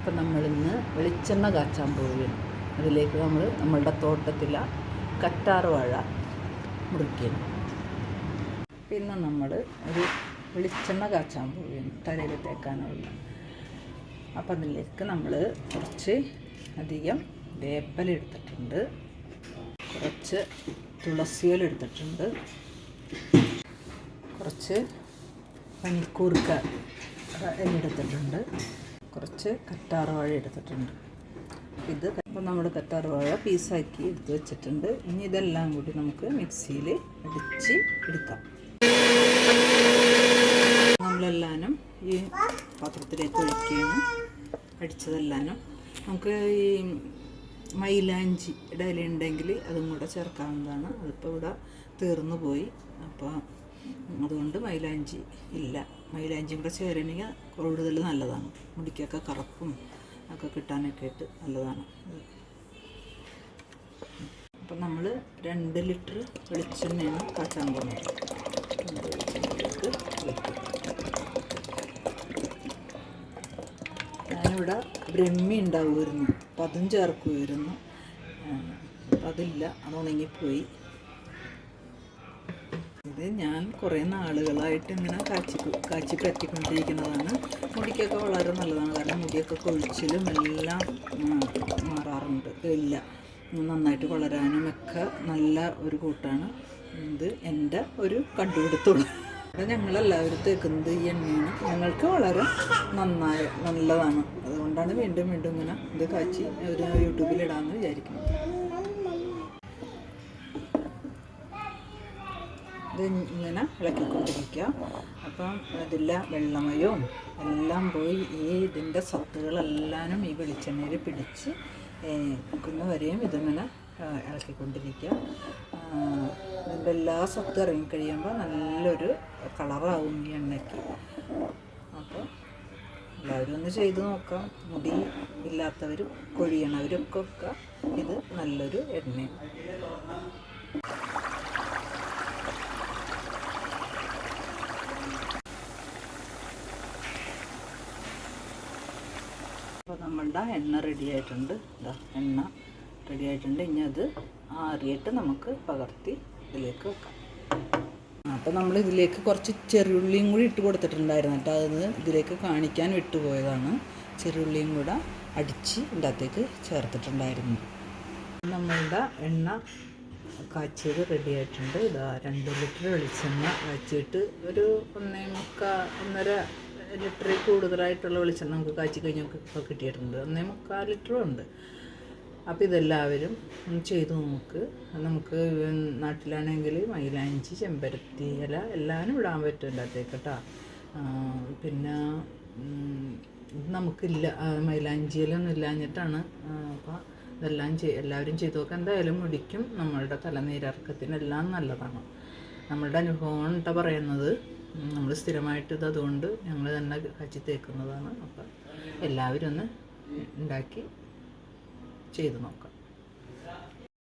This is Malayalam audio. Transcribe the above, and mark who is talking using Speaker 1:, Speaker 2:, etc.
Speaker 1: അപ്പം നമ്മളിന്ന് വെളിച്ചെണ്ണ കാച്ചാൻ പോവുകയാണ്. അതിലേക്ക് നമ്മൾ നമ്മളുടെ തോട്ടത്തിലെ കറ്റാറ് വാഴ മുറിക്കണം പിന്നെ നമ്മൾ ഒരു വെളിച്ചെണ്ണ കാച്ചാൻ പോവുകയാണ് തലയിൽ തേക്കാനുള്ള. അപ്പം അതിലേക്ക് നമ്മൾ കുറച്ച് അധികം വേപ്പല എടുത്തിട്ടുണ്ട്. കുറച്ച് തുളസിയില എടുത്തിട്ടുണ്ട്. കുറച്ച് പനിക്കൂർക്ക എല്ലാം എടുത്തിട്ടുണ്ട്. കുറച്ച് കറ്റാറ് വാഴ എടുത്തിട്ടുണ്ട്. ഇത് അപ്പോൾ നമ്മൾ കറ്റാറ് വാഴ പീസാക്കി എടുത്ത് വെച്ചിട്ടുണ്ട്. ഇനി ഇതെല്ലാം കൂടി നമുക്ക് മിക്സിയിൽ അടിച്ച് എടുക്കാം. നമ്മളെല്ലാനും ഈ പാത്രത്തിലേക്ക് ഒഴിക്കുകയാണ്. അടിച്ചതെല്ലാനും. നമുക്ക് ഈ മൈലാഞ്ചിയുടെ ഇല ഉണ്ടെങ്കിൽ അതും കൂടെ ചേർക്കാവുന്നതാണ്. അതിപ്പോൾ ഇവിടെ തീർന്നു പോയി. അപ്പോൾ അതുകൊണ്ട് മൈലാഞ്ചി ഇല്ല. മൈലാഞ്ചി കൂടെ ചേരണമെങ്കിൽ കൂടുതൽ നല്ലതാണ്. മുടിക്കൊക്കെ കറുപ്പും ഒക്കെ കിട്ടാനൊക്കെ ആയിട്ട് നല്ലതാണ്. അപ്പം നമ്മൾ രണ്ട് ലിറ്റർ വെളിച്ചെണ്ണയാണ് കാച്ചാൻ പോകുന്നത്. ഞാനിവിടെ ബ്രഹ്മി ഉണ്ടാവുമായിരുന്നു. അപ്പം അതും ചേർക്കുമായിരുന്നു. അപ്പം അതില്ല. അത് ഉണങ്ങിപ്പോയി. ഞാൻ കുറേ നാളുകളായിട്ട് ഇങ്ങനെ കാച്ചി കാച്ചി പറ്റിക്കൊണ്ടിരിക്കുന്നതാണ്. മുടിക്കൊക്കെ വളരെ നല്ലതാണ്. കാരണം മുടിയൊക്കെ കൊഴിച്ചിലും എല്ലാം മാറാറുണ്ട്. ഇല്ല. നന്നായിട്ട് വളരാനും ഒക്കെ നല്ല ഒരു കൂട്ടാണ്. ഇത് എന്റെ ഒരു കണ്ടുപിടുത്തുള്ളൂ അപ്പം ഞങ്ങളെല്ലാവരും തേക്കുന്നത് ഈ എണ്ണയാണ്. ഞങ്ങൾക്ക് വളരെ നന്നായി നല്ലതാണ്. അതുകൊണ്ടാണ് വീണ്ടും വീണ്ടും ഇങ്ങനെ ഇത് കാച്ചി ഒരു യൂട്യൂബിലിടാമെന്ന് വിചാരിക്കുന്നത് ഇത് ഇങ്ങനെ ഇളക്കിക്കൊണ്ടിരിക്കുക. അപ്പം ഇതിലെ വെള്ളമയവും എല്ലാം പോയി ഈ ഇതിന്റെ സത്തുകളെല്ലാനും ഈ വെളിച്ചെണ്ണയിൽ പിടിച്ച് കുക്കുന്ന വരെയും ഇതിങ്ങനെ ഇളക്കിക്കൊണ്ടിരിക്കുക. ഇതിന്റെ എല്ലാ സത്തും ഇറങ്ങിക്കഴിയുമ്പോൾ നല്ലൊരു കളറാവും ഈ എണ്ണയ്ക്ക്. അപ്പോൾ എല്ലാവരും ഒന്ന് ചെയ്ത് നോക്കാം. മുടി ഇല്ലാത്തവരും കൊഴിയണവരും ഒക്കെ ഇത് നല്ലൊരു എണ്ണയാണ്. അപ്പോൾ നമ്മളുടെ എണ്ണ റെഡി ആയിട്ടുണ്ട്. ഇതാ എണ്ണ റെഡി ആയിട്ടുണ്ട്. ഇനി അത് ആറിയിട്ട് നമുക്ക് പകർത്തി ഇതിലേക്ക് വെക്കാം. അപ്പോൾ നമ്മൾ ഇതിലേക്ക് കുറച്ച് ചെറിയുള്ളിയും കൂടി ഇട്ട് കൊടുത്തിട്ടുണ്ടായിരുന്നു കേട്ടോ. അത് ഇതിലേക്ക് കാണിക്കാൻ വിട്ടുപോയതാണ്. ചെറിയുള്ളിയും കൂടെ അടിച്ച് ഇതിന്റെ അകത്തേക്ക് ചേർത്തിട്ടുണ്ടായിരുന്നു. നമ്മളുടെ എണ്ണ കാച്ചിയത് റെഡി ആയിട്ടുണ്ട്. ഇതാ രണ്ട് ലിറ്റർ വെളിച്ചെണ്ണ കാച്ചിയിട്ട് ഒരു ഒന്നേ മുക്കാ ഒന്നര ലിറ്ററിൽ കൂടുതലായിട്ടുള്ള വെളിച്ചെണ്ണ നമുക്ക് കാച്ചി കഴിഞ്ഞാൽ ഇപ്പോൾ കിട്ടിയിട്ടുണ്ട്. ഒന്നേ മുക്കാൽ ലിറ്ററും ഉണ്ട്. അപ്പോൾ ഇതെല്ലാവരും ചെയ്തു നോക്ക്. നമുക്ക് നാട്ടിലാണെങ്കിൽ മൈലാഞ്ചി ചെമ്പരത്തി ഇല എല്ലാവരും ഇടാൻ പറ്റും കേട്ടോ. പിന്നെ നമുക്കില്ല മൈലാഞ്ചി ഇലയൊന്നും ഇല്ലാഞ്ഞിട്ടാണ്. അപ്പോൾ ഇതെല്ലാം ചെയ് എല്ലാവരും ചെയ്ത് നോക്കുക എന്തായാലും മുടിക്കും. നമ്മളുടെ തലനീരർക്കത്തിനെല്ലാം നല്ലതാണ്. നമ്മളുടെ അനുഭവം കേട്ടോ പറയുന്നത്? നമ്മൾ സ്ഥിരമായിട്ട് ഇത് അതുകൊണ്ട് ഞങ്ങൾ തന്നെ കച്ചി തേക്കുന്നതാണ്. അപ്പം എല്ലാവരും ഒന്ന് ഉണ്ടാക്കി ചെയ്ത് നോക്കാം.